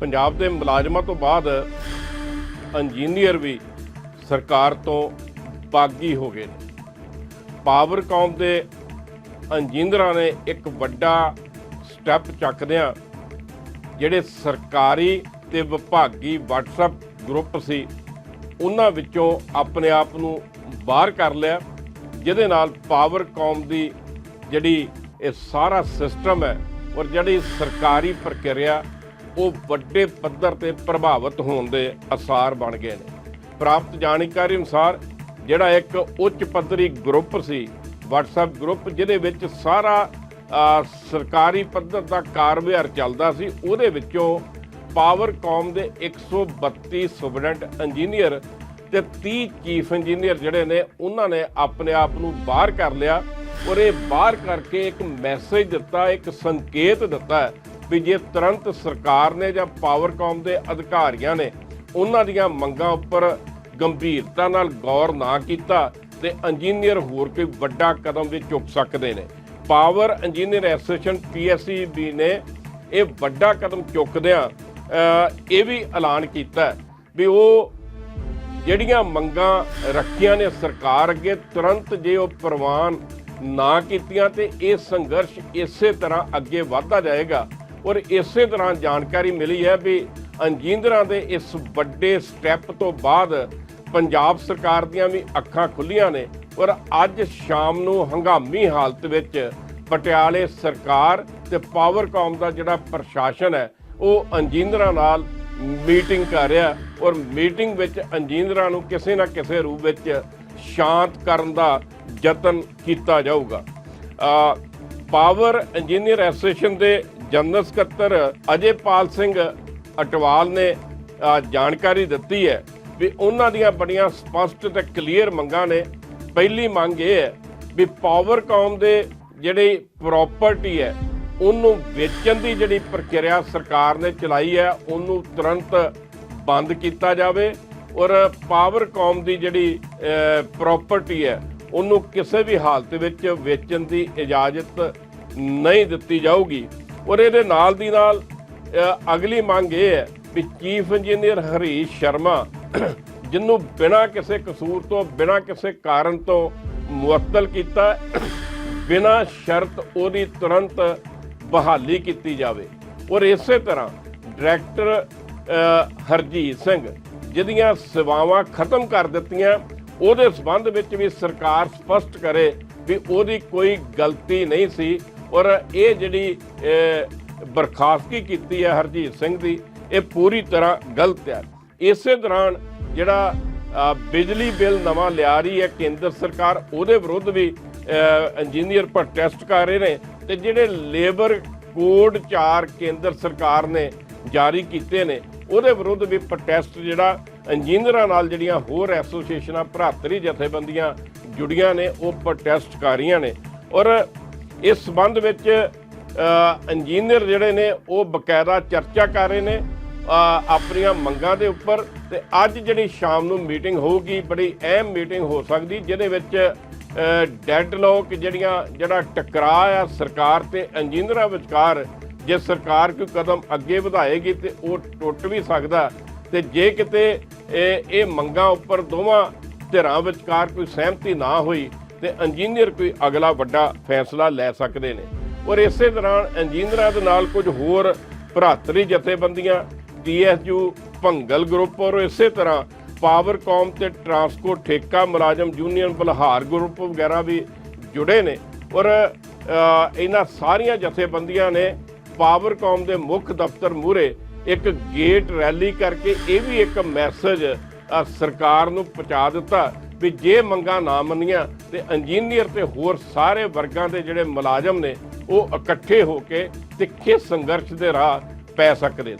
ਪੰਜਾਬ ਦੇ ਮੁਲਾਜ਼ਮਾਂ ਤੋਂ ਬਾਅਦ ਇੰਜੀਨੀਅਰ ਵੀ ਸਰਕਾਰ ਤੋਂ ਬਾਗੀ ਹੋ ਗਏ ਨੇ। ਪਾਵਰਕਾਮ ਦੇ ਇੰਜੀਨੀਅਰਾਂ ਨੇ ਇੱਕ ਵੱਡਾ ਸਟੈਪ ਚੱਕਦਿਆਂ ਜਿਹੜੇ ਸਰਕਾਰੀ ਤੇ ਵਿਭਾਗੀ WhatsApp ਗਰੁੱਪ ਸੀ, ਉਹਨਾਂ ਵਿੱਚੋਂ ਆਪਣੇ ਆਪ ਨੂੰ ਬਾਹਰ ਕਰ ਲਿਆ। ਜਿਹਦੇ ਨਾਲ ਪਾਵਰਕਾਮ ਦੀ ਜਿਹੜੀ ਇਹ ਸਾਰਾ ਸਿਸਟਮ ਹੈ ਔਰ ਜਿਹੜੀ ਸਰਕਾਰੀ ਪ੍ਰਕਿਰਿਆ ਉਹ ਵੱਡੇ ਪੱਧਰ ਤੇ ਪ੍ਰਭਾਵਿਤ ਹੋਣ ਦੇ ਅਸਾਰ ਬਣ ਗਏ ਨੇ। ਪ੍ਰਾਪਤ ਜਾਣਕਾਰੀ ਅਨੁਸਾਰ ਜਿਹੜਾ ਇੱਕ ਉੱਚ ਪੱਧਰੀ ਗਰੁੱਪ ਸੀ, WhatsApp ਗਰੁੱਪ, ਜਿਹਦੇ ਵਿੱਚ ਸਾਰਾ ਸਰਕਾਰੀ ਪੱਧਰ ਦਾ ਕਾਰੋਬਾਰ ਚੱਲਦਾ ਸੀ, ਉਹਦੇ ਵਿੱਚੋਂ ਪਾਵਰਕਾਮ ਦੇ 132 ਸਟੂਡੈਂਟ ਇੰਜੀਨੀਅਰ ਤੇ 30 ਚੀਫ ਇੰਜੀਨੀਅਰ ਜਿਹੜੇ ਨੇ, ਉਹਨਾਂ ਨੇ ਆਪਣੇ ਆਪ ਨੂੰ ਬਾਹਰ ਕਰ ਲਿਆ ਔਰ ਇਹ ਬਾਹਰ ਕਰਕੇ ਇੱਕ ਮੈਸੇਜ ਦਿੱਤਾ, ਇੱਕ ਸੰਕੇਤ ਦਿੱਤਾ ਵੀ ਜੇ ਤੁਰੰਤ ਸਰਕਾਰ ਨੇ ਜਾਂ ਪਾਵਰਕਾਮ ਦੇ ਅਧਿਕਾਰੀਆਂ ਨੇ ਉਹਨਾਂ ਦੀਆਂ ਮੰਗਾਂ ਉੱਪਰ ਗੰਭੀਰਤਾ ਨਾਲ ਗੌਰ ਨਾ ਕੀਤਾ ਤੇ ਇੰਜੀਨੀਅਰ ਹੋਰ ਕੋਈ ਵੱਡਾ ਕਦਮ ਵੀ ਚੁੱਕ ਸਕਦੇ ਨੇ। ਪਾਵਰ ਇੰਜੀਨੀਅਰ ਐਸੋਸੀਏਸ਼ਨ ਪੀਐਸਸੀਬੀ ਨੇ ਇਹ ਵੱਡਾ ਕਦਮ ਚੁੱਕਦਿਆਂ ਇਹ ਵੀ ਐਲਾਨ ਕੀਤਾ ਵੀ ਉਹ ਜਿਹੜੀਆਂ ਮੰਗਾਂ ਰੱਖੀਆਂ ਨੇ ਸਰਕਾਰ ਅੱਗੇ ਤੁਰੰਤ ਜੇ ਉਹ ਪ੍ਰਵਾਨ ਨਾ ਕੀਤੀਆਂ ਤੇ ਇਹ ਸੰਘਰਸ਼ ਇਸੇ ਤਰ੍ਹਾਂ ਅੱਗੇ ਵਧਦਾ ਜਾਏਗਾ। ਔਰ ਇਸੇ ਤਰ੍ਹਾਂ ਜਾਣਕਾਰੀ ਮਿਲੀ ਹੈ ਵੀ ਇੰਜੀਨੀਅਰਾਂ ਦੇ ਇਸ ਵੱਡੇ ਸਟੈਪ ਤੋਂ ਬਾਅਦ ਪੰਜਾਬ ਸਰਕਾਰ ਦੀਆਂ ਵੀ ਅੱਖਾਂ ਖੁੱਲੀਆਂ ਨੇ ਔਰ ਅੱਜ ਸ਼ਾਮ ਨੂੰ ਹੰਗਾਮੀ ਹਾਲਤ ਵਿੱਚ ਪਟਿਆਲੇ ਸਰਕਾਰ ਤੇ ਪਾਵਰਕਾਮ ਦਾ ਜਿਹੜਾ ਪ੍ਰਸ਼ਾਸਨ ਹੈ, ਉਹ ਇੰਜੀਨੀਅਰਾਂ ਨਾਲ ਮੀਟਿੰਗ ਕਰ ਰਿਹਾ ਔਰ ਮੀਟਿੰਗ ਵਿੱਚ ਇੰਜੀਨੀਅਰਾਂ ਨੂੰ ਕਿਸੇ ਨਾ ਕਿਸੇ ਰੂਪ ਵਿੱਚ ਸ਼ਾਂਤ ਕਰਨ ਦਾ ਯਤਨ ਕੀਤਾ ਜਾਊਗਾ। ਪਾਵਰ ਇੰਜੀਨੀਅਰ ਐਸੋਸੀਏਸ਼ਨ ਦੇ ਜਨਰਲ ਸਕੱਤਰ ਅਜੇਪਾਲ ਸਿੰਘ ਅਟਵਾਲ ਨੇ ਜਾਣਕਾਰੀ ਦਿੱਤੀ ਹੈ ਵੀ ਉਹਨਾਂ ਦੀਆਂ ਬੜੀਆਂ ਸਪਸ਼ਟ ਤੇ ਕਲੀਅਰ ਮੰਗਾਂ ਨੇ। ਪਹਿਲੀ ਮੰਗ ਇਹ ਹੈ ਵੀ ਪਾਵਰਕਾਮ ਦੇ ਜਿਹੜੀ ਪ੍ਰਾਪਰਟੀ ਹੈ, ਉਹਨੂੰ ਵੇਚਣ ਦੀ ਜਿਹੜੀ ਪ੍ਰਕਿਰਿਆ ਸਰਕਾਰ ਨੇ ਚਲਾਈ ਹੈ, ਉਹਨੂੰ ਤੁਰੰਤ ਬੰਦ ਕੀਤਾ ਜਾਵੇ ਔਰ ਪਾਵਰਕਾਮ ਦੀ ਜਿਹੜੀ ਪ੍ਰਾਪਰਟੀ ਹੈ, ਉਹਨੂੰ ਕਿਸੇ ਵੀ ਹਾਲਤ ਵਿੱਚ ਵੇਚਣ ਦੀ ਇਜਾਜ਼ਤ ਨਹੀਂ ਦਿੱਤੀ ਜਾਊਗੀ। ਔਰ ਇਹਦੇ ਨਾਲ ਦੀ ਨਾਲ ਅਗਲੀ ਮੰਗ ਇਹ ਹੈ ਵੀ ਚੀਫ ਇੰਜੀਨੀਅਰ ਹਰੀਸ਼ ਸ਼ਰਮਾ ਜਿਹਨੂੰ ਬਿਨਾਂ ਕਿਸੇ ਕਸੂਰ ਤੋਂ, ਬਿਨਾਂ ਕਿਸੇ ਕਾਰਨ ਤੋਂ ਮੁਅੱਤਲ ਕੀਤਾ, ਬਿਨਾਂ ਸ਼ਰਤ ਉਹਦੀ ਤੁਰੰਤ ਬਹਾਲੀ ਕੀਤੀ ਜਾਵੇ। ਔਰ ਇਸੇ ਤਰ੍ਹਾਂ ਡਾਇਰੈਕਟਰ ਹਰਜੀਤ ਸਿੰਘ ਜਿਹਦੀਆਂ ਸੇਵਾਵਾਂ ਖਤਮ ਕਰ ਦਿੱਤੀਆਂ, ਉਹਦੇ ਸਬੰਧ ਵਿੱਚ ਵੀ ਸਰਕਾਰ ਸਪਸ਼ਟ ਕਰੇ ਵੀ ਉਹਦੀ ਕੋਈ ਗਲਤੀ ਨਹੀਂ ਸੀ। ਔਰ ਇਹ ਜਿਹੜੀ ਅ, ਬਰਖਾਸਤੀ ਕੀਤੀ ਹੈ ਹਰਜੀਤ ਸਿੰਘ ਦੀ ਇਹ ਪੂਰੀ ਤਰ੍ਹਾਂ ਗਲਤ ਹੈ। ਇਸੇ ਦੌਰਾਨ ਜਿਹੜਾ ਬਿਜਲੀ ਬਿੱਲ ਨਵਾਂ ਲਿਆ ਰਹੀ ਹੈ ਕੇਂਦਰ ਸਰਕਾਰ ਉਹਦੇ ਵਿਰੁੱਧ ਵੀ ਇੰਜੀਨੀਅਰ ਪ੍ਰੋਟੈਸਟ ਕਰ ਰਹੇ ਨੇ ਤੇ ਜਿਹੜੇ ਲੇਬਰ ਕੋਡ 4 ਕੇਂਦਰ ਸਰਕਾਰ ਨੇ ਜਾਰੀ ਕੀਤੇ ਨੇ ਉਹਦੇ ਵਿਰੁੱਧ ਵੀ ਪ੍ਰੋਟੈਸਟ ਜਿਹੜਾ ਇੰਜੀਨੀਅਰਾਂ ਨਾਲ ਜਿਹੜੀਆਂ ਹੋਰ ਐਸੋਸੀਏਸ਼ਨਾਂ ਭਰਾਤਰੀ ਜਥੇਬੰਦੀਆਂ ਜੁੜੀਆਂ ਨੇ ਉਹ ਪ੍ਰੋਟੈਸਟ ਕਰ ਰਹੀਆਂ ਨੇ। ਔਰ ਇਸ ਸੰਬੰਧ ਵਿੱਚ ਇੰਜੀਨੀਅਰ ਜਿਹੜੇ ਨੇ, ਉਹ ਬਕਾਇਦਾ ਚਰਚਾ ਕਰ ਰਹੇ ਨੇ ਆਪਣੀਆਂ ਮੰਗਾਂ ਦੇ ਉੱਪਰ ਤੇ ਅੱਜ ਜਿਹੜੀ ਸ਼ਾਮ ਨੂੰ ਮੀਟਿੰਗ ਹੋਊਗੀ, ਬੜੀ ਅਹਿਮ ਮੀਟਿੰਗ ਹੋ ਸਕਦੀ, ਜਿਹਦੇ ਵਿੱਚ ਡੈਡਲੌਕ ਜਿਹੜੀਆਂ, ਜਿਹੜਾ ਟਕਰਾਅ ਆ ਸਰਕਾਰ ਤੇ ਇੰਜੀਨੀਅਰਾਂ ਵਿਚਕਾਰ, ਜੇ ਸਰਕਾਰ ਕੋਈ ਕਦਮ ਅੱਗੇ ਵਧਾਏਗੀ ਤੇ ਉਹ ਟੁੱਟ ਵੀ ਸਕਦਾ ਤੇ ਜੇ ਕਿਤੇ ਇਹ ਮੰਗਾਂ ਉੱਪਰ ਦੋਵਾਂ ਧਿਰਾਂ ਵਿਚਕਾਰ ਕੋਈ ਸਹਿਮਤੀ ਨਾ ਹੋਈ ਤੇ ਇੰਜੀਨੀਅਰ ਕੋਈ ਅਗਲਾ ਵੱਡਾ ਫੈਸਲਾ ਲੈ ਸਕਦੇ ਨੇ। ਔਰ ਇਸੇ ਦੌਰਾਨ ਇੰਜੀਨੀਅਰਾਂ ਦੇ ਨਾਲ ਕੁਝ ਹੋਰ ਭਰਾਤਰੀ ਜਥੇਬੰਦੀਆਂ ਟੀਐਸਯੂ ਭੰਗਲ ਗਰੁੱਪ ਔਰ ਇਸੇ ਤਰ੍ਹਾਂ ਪਾਵਰਕਾਮ ਤੇ ਟਰਾਂਸਕੋ ਠੇਕਾ ਮੁਲਾਜ਼ਮ ਯੂਨੀਅਨ ਬਲਹਾਰ ਗਰੁੱਪ ਵਗੈਰਾ ਵੀ ਜੁੜੇ ਨੇ। ਔਰ ਇਹਨਾਂ ਸਾਰੀਆਂ ਜਥੇਬੰਦੀਆਂ ਨੇ ਪਾਵਰਕਾਮ ਦੇ ਮੁੱਖ ਦਫ਼ਤਰ ਮੂਹਰੇ ਇੱਕ ਗੇਟ ਰੈਲੀ ਕਰਕੇ ਇਹ ਵੀ ਇੱਕ ਮੈਸੇਜ ਸਰਕਾਰ ਨੂੰ ਪਹੁੰਚਾ ਦਿੱਤਾ ਵੀ ਜੇ ਮੰਗਾਂ ਨਾ ਮੰਨੀਆਂ ਤੇ ਇੰਜੀਨੀਅਰ ਤੇ ਹੋਰ ਸਾਰੇ ਵਰਗਾਂ ਦੇ ਜਿਹੜੇ ਮੁਲਾਜ਼ਮ ਨੇ, ਉਹ ਇਕੱਠੇ ਹੋ ਕੇ ਤਿੱਖੇ ਸੰਘਰਸ਼ ਦੇ ਰਾਹ ਪੈ ਸਕਦੇ ਨੇ।